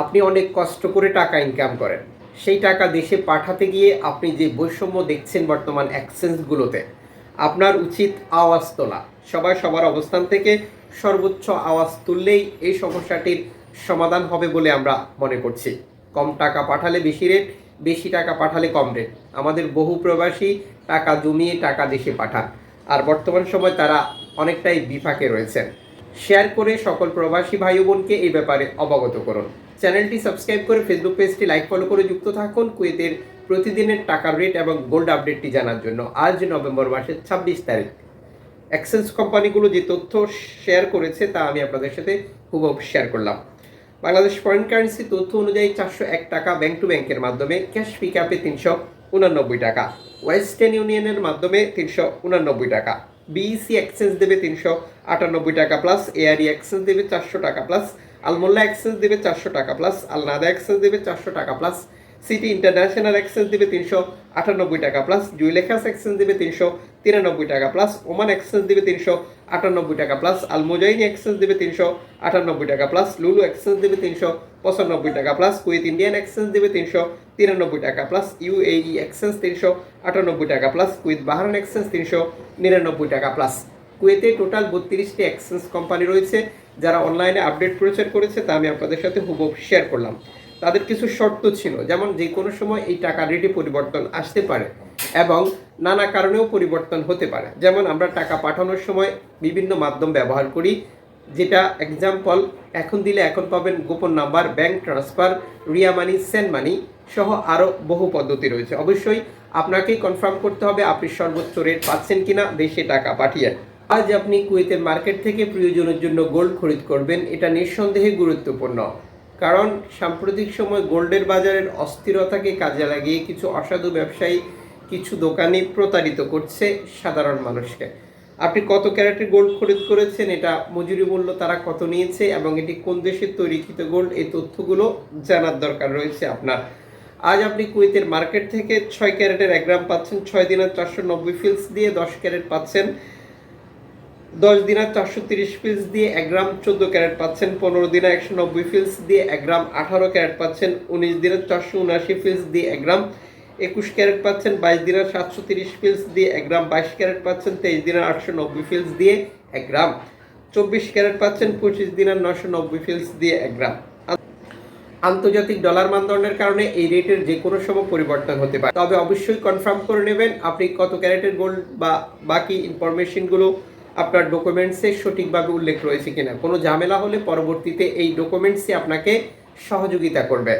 আপনি অনেক কষ্ট করে টাকা ইনকাম করেন। সেই টাকা দেশে পাঠাতে গিয়ে আপনি যে বৈষম্য দেখছেন বর্তমান এক্সচেঞ্জগুলোতে আপনার উচিত আওয়াজ তোলা। সবাই সবার অবস্থান থেকে সর্বোচ্চ আওয়াজ তুললেই এই সমস্যাটির সমাধান হবে বলে আমরা মনে করছি। কম টাকা পাঠালে বেশি রেট বেশি টাকা পাঠালে কম রেট আমাদের বহু প্রবাসী টাকা জমিয়ে টাকা দেশে পাঠান। আর বর্তমান সময় তারা অনেকটাই বিপাকে রয়েছেন। শেয়ার করে সকল প্রবাসী ভাই বোনকে এই ব্যাপারে অবগত করুন। চ্যানেলটি সাবস্ক্রাইব করে ফেসবুক পেজটি লাইক ফলো করে যুক্ত থাকুন। কুয়েতের প্রতিদিনের টাকার রেট এবং গোল্ড আপডেটটি জানার জন্য আজ নভেম্বর মাসের ছাব্বিশ তারিখ। এক্সচেঞ্জ কোম্পানিগুলো যে তথ্য শেয়ার করেছে তা আমি আপনাদের সাথে হুবহু শেয়ার করলাম। বাংলাদেশ ফরেন কারেন্সি তথ্য অনুযায়ী চারশো এক টাকা ব্যাংক টু ব্যাংকের মাধ্যমে ক্যাশ পিক আপে তিনশো উনানব্বই টাকা। ওয়েস্টার্ন ইউনিয়নের মাধ্যমে তিনশো উনানব্বই টাকা। বিইসি এক্সচেঞ্জ দেবে তিনশো আটানব্বই টাকা প্লাস এআরই এক্সচেঞ্জ দেবে চারশো টাকা প্লাস আলমোল্লা এক্সচেঞ্জ দেবে চারশো টাকা প্লাস আলনাদা এক্সচেঞ্জ দেবে চারশো টাকা প্লাস সিটি ইন্টারন্যাশনাল এক্সচেঞ্জ দেবে তিনশো আটানব্বই টাকা প্লাস জুইলেখাস এক্সচেঞ্জ দেবে তিনশো তিরানব্বই টাকা প্লাস ওমান এক্সচেঞ্জ দেবে তিনশো আটানব্বই টাকা প্লাস আলমোজাইনি এক্সচেঞ্জ দেবে তিনশো আটানব্বই টাকা প্লাস লুলু এক্সচেঞ্জ দেবে তিনশো পঁচানব্বই টাকা প্লাস কুয়েত ইন্ডিয়ান এক্সচেঞ্জ দেবে তিনশো তিরানব্বই টাকা প্লাস ইউএই এক্সচেঞ্জ তিনশো আটানব্বই টাকা প্লাস কুয়েত বাহারান এক্সচেঞ্জ তিনশো নিরানব্বই টাকা প্লাস কুয়েতে টোটাল বত্রিশটি এক্সচেঞ্জ কোম্পানি রয়েছে, যারা অনলাইনে আপডেট প্রচার করেছে, তা আমি আপনাদের সাথে হুবহু শেয়ার করলাম। তাদের কিছু শর্ত ছিল। যেমন যে কোনো সময় এই টাকা রেটে পরিবর্তন আসতে পারে এবং নানা কারণেও পরিবর্তন হতে পারে। যেমন আমরা টাকা পাঠানোর সময় বিভিন্ন মাধ্যম ব্যবহার করি, যেটা এক্সাম্পল এখন দিলে এখন পাবেন গোপন number bank transfer Ria money send money সহ আরও বহু পদ্ধতি রয়েছে। অবশ্যই আপনাকেই কনফার্ম করতে হবে আপনি সর্বোচ্চ রেট পাচ্ছেন কিনা দেশে টাকা পাঠিয়ে। আজ আপনি কুয়েতের মার্কেট থেকে প্রয়োজনের জন্য গোল্ড খরিদ করবেন, এটা নিঃসন্দেহে গুরুত্বপূর্ণ। কারণ সাম্প্রতিক সময় গোল্ডের বাজারের অস্থিরতাকে কাজে লাগিয়ে কিছু অসাধু ব্যবসায়ী কিছু দোকানি প্রতারিত করছে সাধারণ মানুষকে। আপনি কত ক্যারেটের গোল্ড খরিদ করেছেন এটা মজুরি মূল্য তারা কত নিয়েছে এবং এটি কোন দেশের তৈরিকৃত গোল্ড, এই তথ্যগুলো জানার দরকার রয়েছে আপনার। আজ আপনি কুয়েতের মার্কেট থেকে ছয় ক্যারেটের এক গ্রাম পাচ্ছেন, ছয় দিনের চারশো নব্বই ফিলস দিয়ে দশ ক্যারেট পাচ্ছেন। দশ দিনের চারশো তিরিশ পিস দিয়ে এক গ্রাম চোদ্দ ক্যারেট পাচ্ছেন, পনেরো দিনে একশো নব্বই ফিলস দিয়ে এক গ্রাম আঠারো ক্যারেট পাচ্ছেন, উনিশ দিনের চারশো উনআশি ফিলস দিয়ে এক গ্রাম একুশ ক্যারেট পাচ্ছেন, বাইশ দিনের সাতশো তিরিশ ফিলস দিয়ে এক গ্রাম বাইশ ক্যারেট পাচ্ছেন, তেইশ দিনের আটশো নব্বই ফিলস দিয়ে এক গ্রাম চব্বিশ ক্যারেট পাচ্ছেন, পঁচিশ দিনের নশো নব্বই ফিলস দিয়ে এক গ্রাম। আন্তর্জাতিক ডলার মানদণ্ডের কারণে এই রেটের যে কোনো সময় পরিবর্তন হতে পারে। তবে অবশ্যই কনফার্ম করে নেবেন আপনি কত ক্যারেটের গোল্ড বা বাকি ইনফরমেশনগুলো আপনার ডকুমেন্টসে সঠিকভাবে উল্লেখ রয়েছে কিনা? কোনো ঝামেলা হলে পরবর্তীতে এই ডকুমেন্টসই আপনাকে সহযোগিতা করবে।